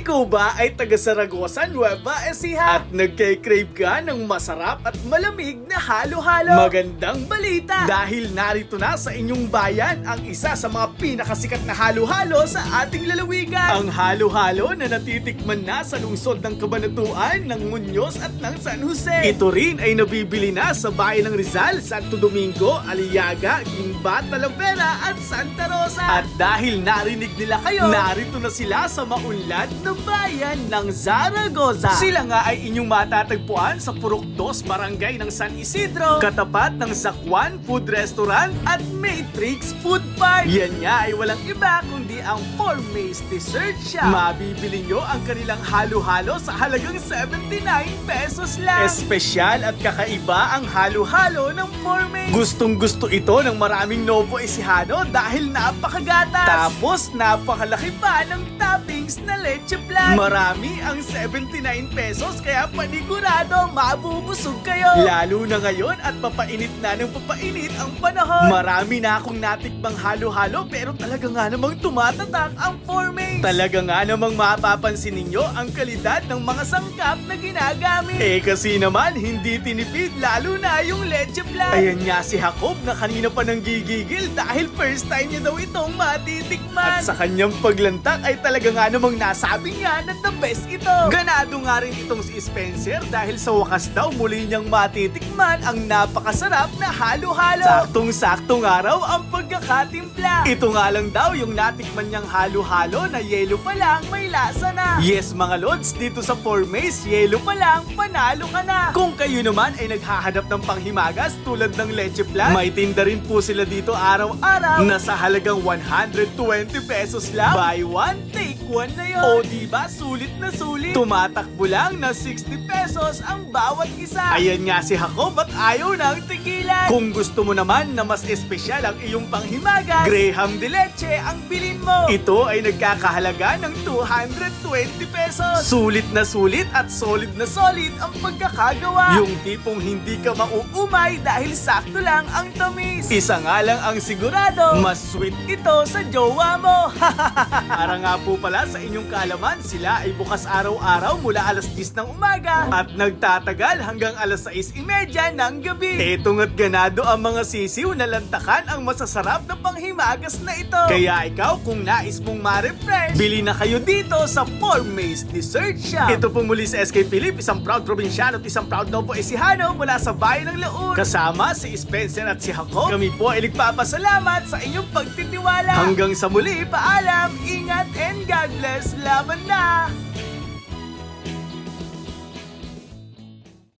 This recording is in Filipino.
Ikaw ba ay taga Saragosa, Nueva Ecija? At nagkay-crave ka ng masarap at malamig na halo-halo? Magandang balita! Dahil narito na sa inyong bayan ang isa sa mga pinakasikat na halo-halo sa ating lalawigan. Ang halo-halo na natitikman na sa lungsod ng Kabanatuan, ng Muñoz at ng San Jose. Ito rin ay nabibili na sa bayan ng Rizal, Santo Domingo, Aliaga, Gimba, Talavera at Santa Rosa. At dahil narinig nila kayo, narito na sila sa maunlad na bayan ng Zaragoza. Sila nga ay inyong matatagpuan sa Purok 2 Barangay ng San Isidro, katapat ng Sakwan Food Restaurant at Matrix Food Park. Yan nga ay walang iba kundi ang Formace Dessert Shop. Mabibili nyo ang kanilang halo-halo sa halagang 79 pesos lang. Espesyal at kakaiba ang halo-halo ng Formace. Gustong gusto ito ng maraming Novo Ecijano dahil napakagatas. Tapos napakalaki pa ng toppings na leche plan. Marami ang 79 pesos kaya panigurado mabubusog kayo. Lalo na ngayon at papainit na ng papainit ang panahon. Marami na akong natikbang halo-halo pero talaga nga namang tumatatak ang Formace. Talaga nga namang mapapansin ninyo ang kalidad ng mga sangkap na ginagamit. Eh kasi naman hindi tinipid lalo na yung leche plan. Ayan nga si Jacob na kanina pa nang gigigil dahil first time niya daw itong matitikman. At sa kanyang paglantak ay talaga nga namang nasabi niya na the best ito. Ganado nga rin itong si Spencer dahil sa wakas daw muli niyang matitikman ang napakasarap na halo-halo. Saktong-saktong araw ang pagkakatimpla. Ito nga lang daw yung natikman niyang halo-halo na yelo pa lang may lasa na. Yes mga lods, dito sa Formace, yelo pa lang, panalo ka na. Kung kayo naman ay naghahanap ng panghimagas tulad ng leche plan, may tinda rin po sila dito araw-araw na sa halagang 120 pesos lang. Buy one, take one na yun. O diba, sulit na sulit. Tumatakbo lang na 60 pesos ang bawat isa. Ayan nga si Jacob at ayaw nang tigilan. Kung gusto mo naman na mas espesyal ang iyong panghimagas, Graham de Leche ang bilin mo. Ito ay nagkakahalaga ng 220 pesos. Sulit na sulit at solid na solid ang pagkakagawa. Yung tipong hindi ka mauumay dahil sakto lang ang tamis. Isa nga lang ang sigurado, mas sweet ito sa jowa mo. Para nga po pala sa inyong kaalaman, sila ay bukas araw-araw mula alas 10 ng umaga at nagtatagal hanggang alas 6.30 ng gabi. Eto nga't ganado ang mga sisiw na lantakan ang masasarap na panghimagas na ito. Kaya ikaw kung nais mong ma-refresh, bili na kayo dito sa Formace Dessert Shop. Ito po muli sa SK Philip, isang proud probinsyano at isang proud Novo Ecijano mula sa bayan ng Laon. Kasama si Spencer at si Jacob. Kami po ay nagpapasalamat sa inyong pagtitiwala. Hanggang sa muli, paalam, ingat and God bless. Laban na!